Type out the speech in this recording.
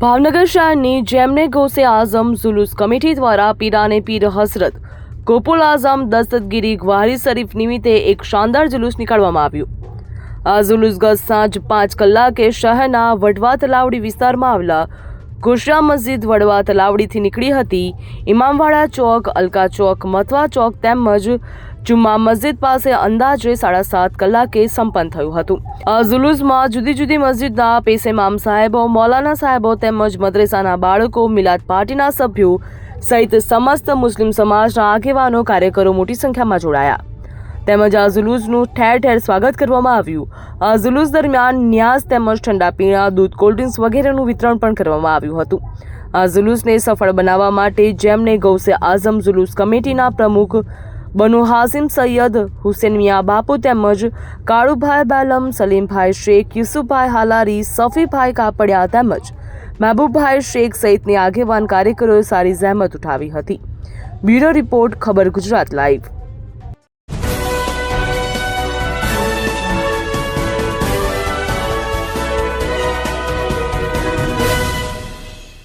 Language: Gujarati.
ભાવનગર શહેરની જેમને ગોસે આઝમ ઝુલુસ કમિટી દ્વારા પીરાને પીર હસરત ગોપુલ આઝમ દસ્તગીરી ગ્વારી શરીફ નિમિત્તે એક શાનદાર જુલુસ નીકાળવામાં આવ્યું. આ જુલુસ ગત સાંજ પાંચ કલાકે શહેરના વડવા તલાવડી વિસ્તારમાં આવેલા ગુશરા મસ્જિદ વડવા તલાવડીથી નીકળી હતી. ઇમામવાડા ચોક, અલકા ચોક, મથવા ચોક તેમજ જુમ્મા મસ્જિદ પાસે અંદાજે સાડા સાત કલાકે સંપન્ન થયું હતું. આ જુલુસમાં જુદી જુદી મસ્જિદના પેસેમામ સાહેબો, મૌલાના સાહેબો તેમજ મદ્રેસાના બાળકો, મિલાદ પાર્ટીના સભ્યો સહિત સમસ્ત મુસ્લિમ સમાજના આગેવાનો, કાર્યકરો મોટી સંખ્યામાં જોડાયા. તેમજ આ જુલુસનું ઠેર ઠેર સ્વાગત કરવામાં આવ્યું. આ જુલુસ દરમિયાન ન્યાસ તેમજ ઠંડા પીણા, દૂધ કોલ્ડ્રિંક્સ વગેરેનું વિતરણ પણ કરવામાં આવ્યું હતું. આ જુલુસને સફળ બનાવવા માટે જેમને ગૌસે આઝમ જુલુસ કમિટીના પ્રમુખ બનુ હાસિમ સૈયદ, હુસેન મિયા બાપુ તેમજ કાળુભાઈ બાલમ, સલીમભાઈ શેખ, યુસુફભાઈ હાલારી, સફીભાઈ કાપડિયા તેમજ મહેબૂબભાઈ શેખ સહિતની આગેવાન કાર્યકરોએ સારી જહેમત ઉઠાવી હતી. બ્યુરો રિપોર્ટ, ખબર ગુજરાત લાઈવ.